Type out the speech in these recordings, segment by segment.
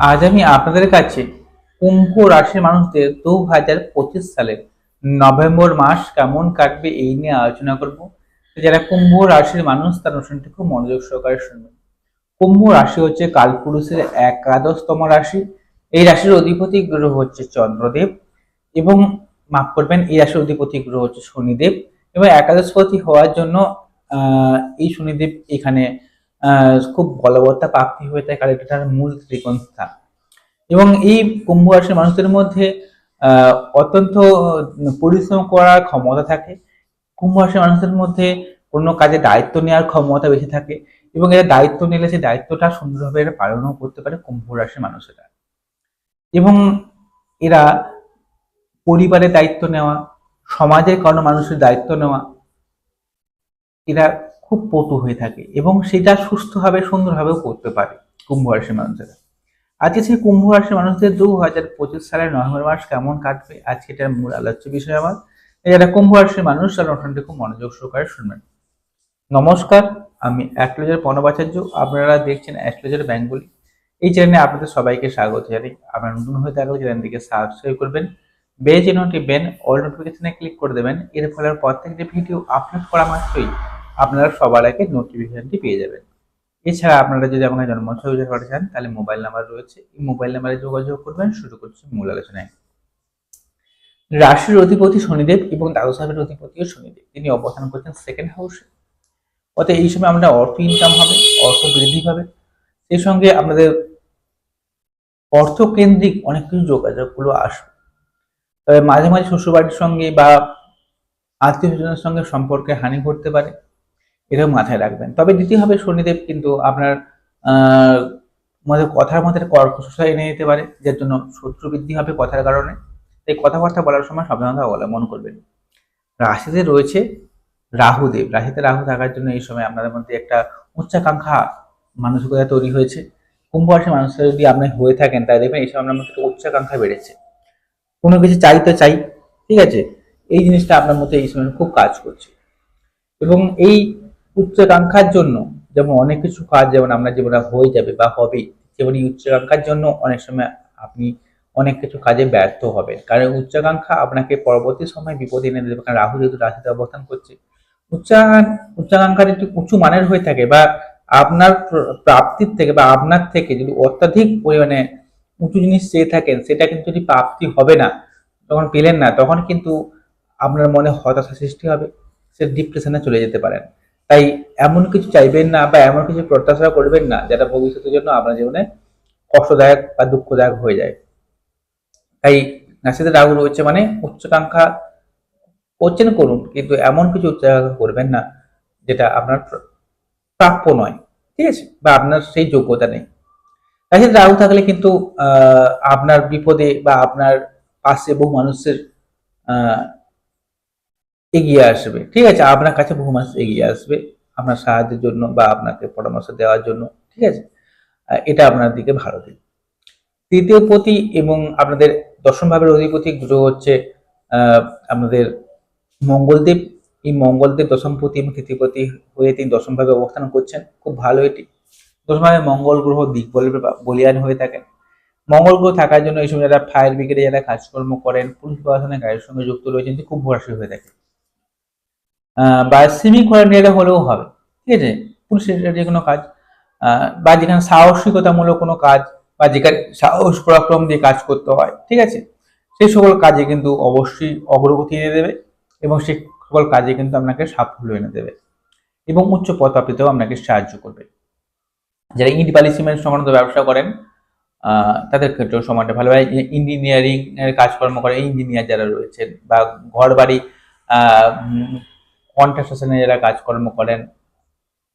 আজ আমি আপনাদের কাছে কুম্ভ রাশির মানুষদের দু হাজার পঁচিশ সালের নভেম্বর মাস কেমন কাটবে এই নিয়ে আলোচনা করব। যারা কুম্ভ রাশির মানুষ, তার অনুষ্ঠানটি খুব মনোযোগ সহকারে শুনবেন। কুম্ভ রাশি হচ্ছে কালপুরুষের একাদশতম রাশি। এই রাশির অধিপতি গ্রহ হচ্ছে চন্দ্রদেব এবং মাফ করবেন, এই রাশির অধিপতি গ্রহ হচ্ছে শনিদেব এবং একাদশপতি হওয়ার জন্য এই শনিদেব এখানে খুব বলবত্তা প্রাপ্তি হয়ে থাকে, কারণ এটা মূল ত্রিকোণ স্থান। এবং এই কুম্ভ রাশির মানুষদের মধ্যে অত্যন্ত পরিশ্রম করার ক্ষমতা থাকে। কুম্ভ রাশির মানুষদের মধ্যে কোনো কাজে দায়িত্ব নেওয়ার ক্ষমতা বেশি থাকে এবং এরা দায়িত্ব নিলে সেই দায়িত্বটা সুন্দরভাবে এরা পালনও করতে পারে কুম্ভ রাশির মানুষেরা। এবং এরা পরিবারের দায়িত্ব নেওয়া, সমাজের কোনো মানুষের দায়িত্ব নেওয়া এরা খুব পটু হয়ে থাকে এবং সেটা সুস্থভাবে, সুন্দরভাবেও করতে পারে কুম্ভ রাশির মানুষেরা। আজকে সেই কুম্ভ রাশির মানুষদের দু হাজার পঁচিশ সালের নভেম্বর মাস কেমন কাটবে? আজকে এটার মূল আলোচ্য বিষয় আমার যারা কুম্ভ রাশির মানুষ, তারা অনুষ্ঠানটি খুব মনোযোগ সহকারে শুনবেন। নমস্কার, আমি অ্যাস্ট্রোলজার প্রণবাচার্য আপনারা দেখছেন অ্যাস্ট্রোলজার বেঙ্গলি। এই চ্যানেলে আপনাদের সবাইকে স্বাগত জানাই। আপনারা নতুন হয়ে থাকলে চ্যানেলটিকে সাবস্ক্রাইব করবেন। বেজ নোটিবেন অল নোটিফিকেশনে ক্লিক করে দেবেন। এর ফলে প্রত্যেকটি ভিডিও আপলোড করা মাত্রই আপনারা সবার আগে নোটিফিকেশনটি পেয়ে যাবেন। এছাড়া আপনারা যদি আমাকে ইউজার করতে চান, তাহলে মোবাইল নাম্বার রয়েছে। এই মোবাইল নাম্বারে যোগাযোগ করবেন, শুরু করছি মূল আলোচনায়। রাশির অধিপতি শনিদেব এবং দ্বাদশ ভাবের অধিপতিও শনিদেব। তিনি অবস্থান করছেন সেকেন্ড হাউসে অতএব এই সময় আমাদের অর্থ ইনকাম হবে, অর্থ বৃদ্ধি পাবে। সেই সঙ্গে আপনাদের অর্থকেন্দ্রিক অনেক কিছু যোগাযোগগুলো আসবে। তবে মাঝে মাঝে শ্বশুরবাড়ির সঙ্গে বা আত্মীয় স্বজনের সঙ্গে সম্পর্কে হানি ঘটতে পারে। এটাও মাথায় রাখবেন। তবে দ্বিতীয়ভাবে শনিদেব কিন্তু আপনার মধ্যে কথার মধ্যে একটা কর্কশতা এনে দিতে পারে, যার জন্য শত্রু বৃদ্ধি হবে কথার কারণে। তাই কথাবার্তা বলার সময় সাবধানতা অবলম্বন করবেন। রাশিতে রয়েছে রাহুদেব। রাশিতে রাহু থাকার জন্য এই সময় আপনাদের মধ্যে একটা উচ্চাকাঙ্ক্ষা মানসিকতা তৈরি হয়েছে। কুম্ভ রাশির মানুষরা যদি আপনি হয়ে থাকেন তাই দেখবেন এই সময় আপনার মধ্যে উচ্চাকাঙ্ক্ষা বেড়েছে। কোনো কিছু চাই তো চাই, ঠিক আছে? এই জিনিসটা আপনার মধ্যে এই সময় খুব কাজ করছে। এবং এই উচ্চাকাঙ্ক্ষার জন্য, যেমন অনেক কিছু কাজ যেমন আপনার জীবনে হয়ে যাবে বা হবে যেমন এই উচ্চাকাঙ্ক্ষার জন্য অনেক সময় আপনি অনেক কিছু কাজে ব্যর্থ হবেন। কারণ উচ্চাকাঙ্ক্ষা আপনাকে পরবর্তী সময় বিপদে এনে দেবে। কারণ রাহু যেহেতু রাশিতে অবস্থান করছে। উচ্চা, উচ্চাকাঙ্ক্ষার একটু উঁচু মানের হয়ে থাকে বা আপনার প্রাপ্তির থেকে বা আপনার থেকে যদি অত্যাধিক পরিমাণে উঁচু জিনিস চেয়ে থাকেন, সেটা কিন্তু যদি প্রাপ্তি হবে না, তখন পেলেন না, তখন কিন্তু আপনার মনে হতাশা সৃষ্টি হবে। সে ডিপ্রেশনে চলে যেতে পারেন। তাই এমন কিছু চাইবেন না বা এমন কিছু প্রত্যাশা করবেন না যেটা ভবিষ্যতের জন্য আপনার জীবনে কষ্টদায়ক বা দুঃখদায়ক হয়ে যায়। তাই রাশিতে রাহু রয়েছে মানে উচ্চাকাঙ্ক্ষা করছেন করুন, কিন্তু এমন কিছু উচ্চাকাঙ্ক্ষা করবেন না যেটা আপনার প্রাপ্য নয়, ঠিক আছে? বা আপনার সেই যোগ্যতা নেই। রাশিতে রাহু থাকলে কিন্তু আপনার বিপদে বা আপনার পাশে বহু মানুষের এগিয়ে আসবে। ঠিক আছে? আপনার কাছে বহু মানুষ এগিয়ে আসবে আপনার সাহায্যের জন্য বা আপনাকে পরামর্শ দেওয়ার জন্য। ঠিক আছে? এটা আপনার দিকে ভালো দিক। তৃতীয় পতি এবং আপনাদের দশম ভাবের অধিপতি গ্রহ হচ্ছে আপনাদের মঙ্গলদেব। এই মঙ্গলদেব দশমপতি এবং তৃতীয়পতি হয়ে তিনি দশম ভাবে অবস্থান করছেন। খুব ভালো এটি। দশম ভাবে মঙ্গল গ্রহ দিক বলিয়ান হয়ে থাকেন। মঙ্গল গ্রহ থাকার জন্য এই সময় যারা ফায়ার ব্রিগেডে যারা কাজকর্ম করেন পুলিশ প্রশাসনের কাজের সঙ্গে যুক্ত রয়েছেন খুব ভরসা হয়ে থাকে বা সিভিক ভলেন্টিয়ারে হলেও হবে, ঠিক আছে? পুলিশের যে কোনো কাজ বা যেখানে সাহসিকতামূলক কোনো কাজ, বা যেখানে সাহস পরাক্রম দিয়ে কাজ করতে হয়, ঠিক আছে? সেই সকল কাজে কিন্তু অবশ্যই অগ্রগতি এনে দেবে এবং সেই সকল কাজে কিন্তু আপনাকে সাফল্য এনে দেবে এবং উচ্চ পদপ্রাপ্তিতেও আপনাকে সাহায্য করবে। যারা ইট বালি সিমেন্ট সংক্রান্ত ব্যবসা করেন তাদের ক্ষেত্রেও সময়টা ভালো। হয় ইঞ্জিনিয়ারিং এর কাজকর্ম করে ইঞ্জিনিয়ার যারা রয়েছেন, বা ঘর বাড়ি কন্ট্রাকশনে যারা কাজকর্ম করেন,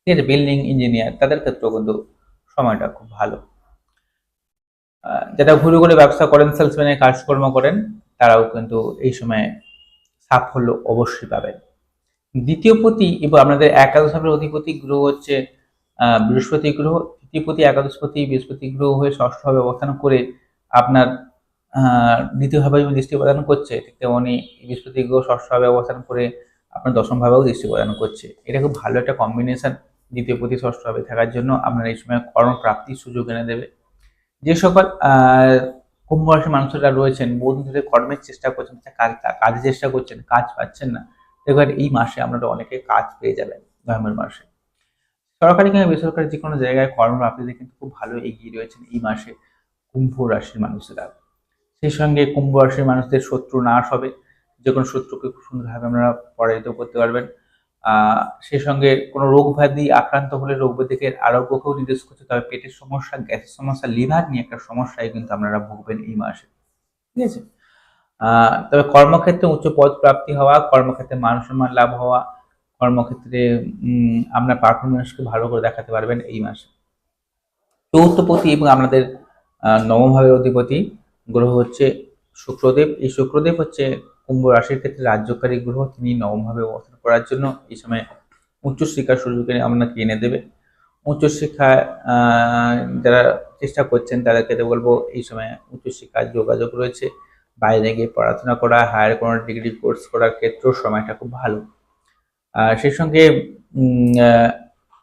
ঠিক আছে বিল্ডিং ইঞ্জিনিয়ার তাদের ক্ষেত্রেও কিন্তু সময়টা খুব ভালো। যারা ঘুরে ঘুরে ব্যবসা করেন সেলসম্যানের কাজকর্ম করেন, তারাও কিন্তু এই সময় সাফল্য অবশ্যই পাবেন। দ্বিতীয় পতি এবং আপনাদের একাদশ ভাবের অধিপতি গ্রহ হচ্ছে বৃহস্পতি গ্রহ। তৃতীয়পতি একাদশপতি বৃহস্পতি গ্রহ হয়ে ষষ্ঠভাবে অবস্থান করে আপনার দ্বিতীয়ভাবে দৃষ্টি প্রদান করছে তেমনি বৃহস্পতি গ্রহ ষষ্ঠভাবে অবস্থান করে আপনার দশম ভাবেও দৃষ্টি প্রদান করছে। এটা খুব ভালো একটা কম্বিনেশন দ্বিতীয় প্রতি ষষ্ঠভাবে থাকার জন্য আপনার এই সময় কর্মপ্রাপ্তির সুযোগ এনে দেবে। যে সকল কুম্ভ রাশির মানুষরা রয়েছেন বহুদিন ধরে কর্মের চেষ্টা করছেন কাজ, কাজের চেষ্টা করছেন, কাজ পাচ্ছেন না, দেখবেন এই মাসে আপনারা অনেকে কাজ পেয়ে যাবেন নভেম্বর মাসে। সরকারি কিংবা বেসরকারি যে কোনো জায়গায় কর্মপ্রাপ্তিতে কিন্তু খুব ভালো এগিয়ে রয়েছেন এই মাসে কুম্ভ রাশির মানুষেরা। সেই সঙ্গে কুম্ভ রাশির মানুষদের শত্রু নাশ হবে। যে কোনো সূত্রকে খুব সুন্দরভাবে আপনারা পরাজিত করতে পারবেন। সেই সঙ্গে কোনো রোগ ব্যাধি আক্রান্ত হলে রোগ ব্যাধিকে আরোগ্যকেও নির্দেশ করছে। তবে পেটের সমস্যা, গ্যাসের সমস্যা, লিভার নিয়ে একটা সমস্যায় কিন্তু আপনারা ভুগবেন এই মাসে। ঠিক আছে? তবে কর্মক্ষেত্রে উচ্চ পদ প্রাপ্তি হওয়া, কর্মক্ষেত্রে মান সম্মান লাভ হওয়া, কর্মক্ষেত্রে আপনার পারফরমেন্সকে ভালো করে দেখাতে পারবেন এই মাসে। চৌথপতি এবং আপনাদের নবমভাবের অধিপতি গ্রহ হচ্ছে শুক্রদেব। এই শুক্রদেব হচ্ছে কুম্ভ রাশির ক্ষেত্রে রাজ্যকারী গ্রহ তিনি নবমভাবে অবস্থান করার জন্য এই সময় উচ্চশিক্ষার সুযোগে আপনাকে এনে দেবে। উচ্চশিক্ষায় আহ, যারা চেষ্টা করছেন তাদেরকে তো বলব এই সময় উচ্চশিক্ষার যোগাযোগ রয়েছে। বাইরে গিয়ে পড়াশোনা করা হায়ার কোনো ডিগ্রি কোর্স করার ক্ষেত্রেও সময়টা খুব ভালো। আর সেই সঙ্গে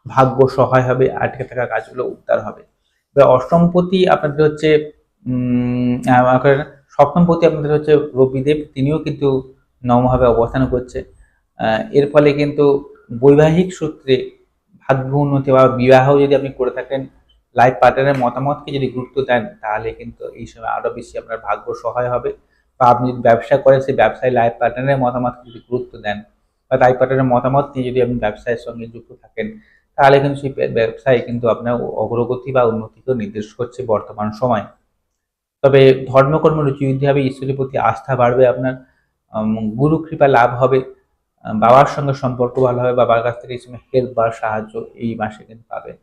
ভাগ্য সহায় হবে আটকে থাকা কাজগুলো উদ্ধার হবে। এবার অষ্টমপতি আপনাদের হচ্ছে সপ্তমপতি আপনাদের হচ্ছে রবিদেব তিনিও কিন্তু নবমভাবে অবস্থান করছে। এর ফলে কিন্তু বৈবাহিক সূত্রে ভাগ্য উন্নতি বা বিবাহ যদি আপনি করে থাকেন লাইফ পার্টনারের মতামতকে যদি গুরুত্ব দেন, তাহলে কিন্তু এই সময় আরও বেশি আপনার ভাগ্য সহায় হবে। বা আপনি যদি ব্যবসা করেন, সেই ব্যবসায় লাইফ পার্টনারের মতামতকে যদি গুরুত্ব দেন বা লাইফ পার্টনারের মতামত নিয়ে যদি আপনি ব্যবসায়ের সঙ্গে যুক্ত থাকেন, তাহলে কিন্তু সেই ব্যবসায় কিন্তু আপনার অগ্রগতি বা উন্নতিকেও নির্দেশ করছে বর্তমান সময়। তবে ধর্মকর্ম রুচি বৃদ্ধি হবে, ঈশ্বরের প্রতি আস্থা বাড়বে আপনার গুরু কৃপা লাভ হবে বাবার সঙ্গে সম্পর্ক ভালো হবে, বাবার কাছ থেকে এই সময় হেল্প বা সাহায্য এই মাসে কিন্তু পাবেন।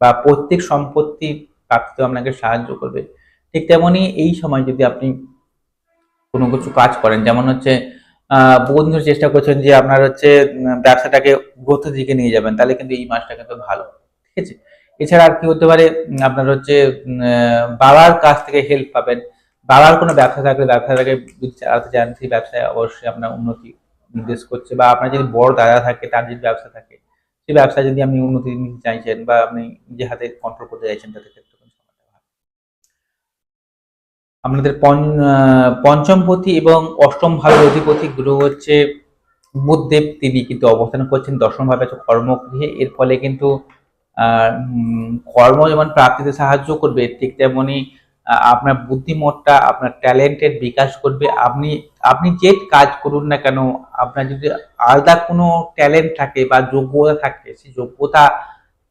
বা প্রত্যেক সম্পত্তি প্রাপ্তিতে আপনাকে সাহায্য করবে। ঠিক তেমনই এই সময় যদি আপনি কোনো কিছু কাজ করেন, যেমন হচ্ছে আহ বহুদিন ধরে চেষ্টা করছেন যে আপনার হচ্ছে ব্যবসাটাকে গ্রোথের দিকে নিয়ে যাবেন, তাহলে কিন্তু এই মাসটা কিন্তু ভালো। ঠিক আছে? এছাড়া আর কি হতে পারে আপনার হচ্ছে বাবার কাছ থেকে হেল্প পাবেন। বাবার কোনো ব্যবসা থাকলে ব্যবসাটাকে যদি চালাতে চান সেই ব্যবসায় অবশ্যই আপনার উন্নতি নির্দেশ করছে। বা আপনার যদি বড় দাদা থাকে তার যদি ব্যবসা থাকে সেই ব্যবসায় যদি আপনি উন্নতি নিতে চাইছেন বা আপনি নিজে হাতে কন্ট্রোল করতে চাইছেন তাদের ক্ষেত্রে। আপনাদের পঞ্চ- আহ, পঞ্চমপতি এবং অষ্টম ভাবের অধিপতি গ্রহ হচ্ছে বুধদেব তিনি কিন্তু অবস্থান করছেন দশম ভাবে কর্মগৃহে এর ফলে কিন্তু কর্ম যেমন প্রাপ্তিতে সাহায্য করবে, ঠিক তেমনি আপনার বুদ্ধিমত্তা, আপনার ট্যালেন্টের বিকাশ করবে। আপনি আপনি যে কাজ করুন না কেন, আপনার যদি আলাদা কোনো ট্যালেন্ট থাকে বা যোগ্যতা থাকে, সেই যোগ্যতা,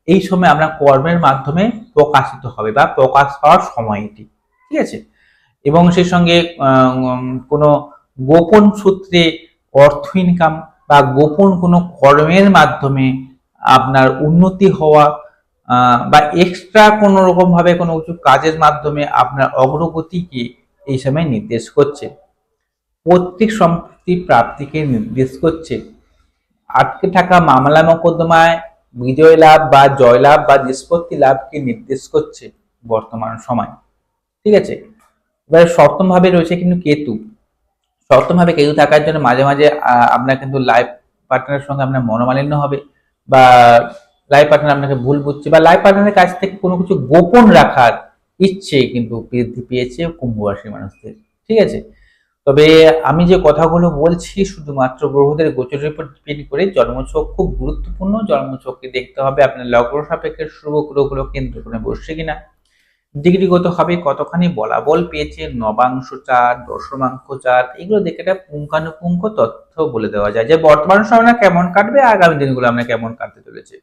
এই সময় আপনার কর্মের মাধ্যমে প্রকাশিত হবে বা প্রকাশ পাওয়ার সময় এটি, ঠিক আছে? এবং সেই সঙ্গে কোনো গোপন সূত্রে অর্থ ইনকাম বা গোপন কোনো কর্মের মাধ্যমে আপনার উন্নতি হওয়া বা এক্সট্রা কোনো রকম ভাবে কোনো কিছু কাজের মাধ্যমে আপনার অগ্রগতিকে এই সময় নির্দেশ করছে? প্রত্যেক সম্পত্তি প্রাপ্তিকে নির্দেশ করছে। আটকে থাকা মামলা মোকদ্দমায় বিজয় লাভ বা জয়লাভ বা নিষ্পত্তি লাভকে নির্দেশ করছে বর্তমান সময়। ঠিক আছে? এবার সপ্তম ভাবে রয়েছে কিন্তু কেতু। সপ্তম ভাবে কেতু থাকার জন্য মাঝে মাঝে আপনার কিন্তু লাইফ পার্টনারের সঙ্গে আপনার মনোমালিন্য হবে। বা লাইফ পার্টনার আপনাকে ভুল বুঝছে বা লাইফ পার্টনারের কাছ থেকে কোনো কিছু গোপন রাখার ইচ্ছে কিন্তু বৃদ্ধি পেয়েছে কুম্ভ রাশির মানুষদের, ঠিক আছে? তবে আমি যে কথাগুলো বলছি শুধুমাত্র গ্রহদের গোচরের উপর ডিপেন্ড করে জন্মছক খুব গুরুত্বপূর্ণ, জন্মছককে দেখতে হবে আপনার লগ্ন সাপেক্ষে শুভ গ্রহগুলো কেন্দ্র করে বসছে কিনা। ডিগ্রিগত হবে কতখানি? বলাবল পেয়েছে, নবাংশ চার দশমাংশ চার এগুলো দেখে একটা পুঙ্খানুপুঙ্খ তথ্য বলে দেওয়া যায় যে বর্তমান সময় সময়টা কেমন কাটবে, আগামী দিনগুলো আমরা কেমন কাটতে চলেছে।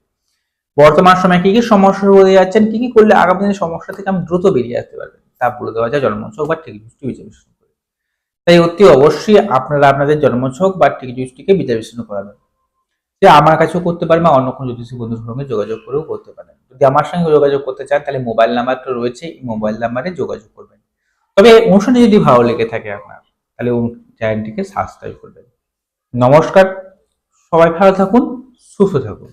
বর্তমান সময়ে কি কি সমস্যা হয়ে যাচ্ছেন কি কি করলে আগামী দিনের সমস্যা থেকে আমি দ্রুত বেরিয়ে আসতে পারবেন তা বলে দেওয়া যায় জন্মছক বা ঠিক দৃষ্টি বিচার করে। তাই অতি অবশ্যই আপনারা আপনাদের জন্মছক বা ঠিক দৃষ্টিকে বিচার বিশ্লেষণ করাবেন। যে আমার কাছেও করতে পারেন বা অন্য কোনো জ্যোতিষী বন্ধুর সঙ্গে যোগাযোগ করেও করতে পারেন যদি আমার সঙ্গে যোগাযোগ করতে চান, তাহলে মোবাইল নাম্বারটা রয়েছে, এই মোবাইল নাম্বারে যোগাযোগ করবেন। তবে অনুষ্ঠানে যদি ভালো লেগে থাকে আপনার, তাহলে চ্যানেলটিকে সাবস্ক্রাইব করবেন। নমস্কার, সবাই ভালো থাকুন, সুস্থ থাকুন।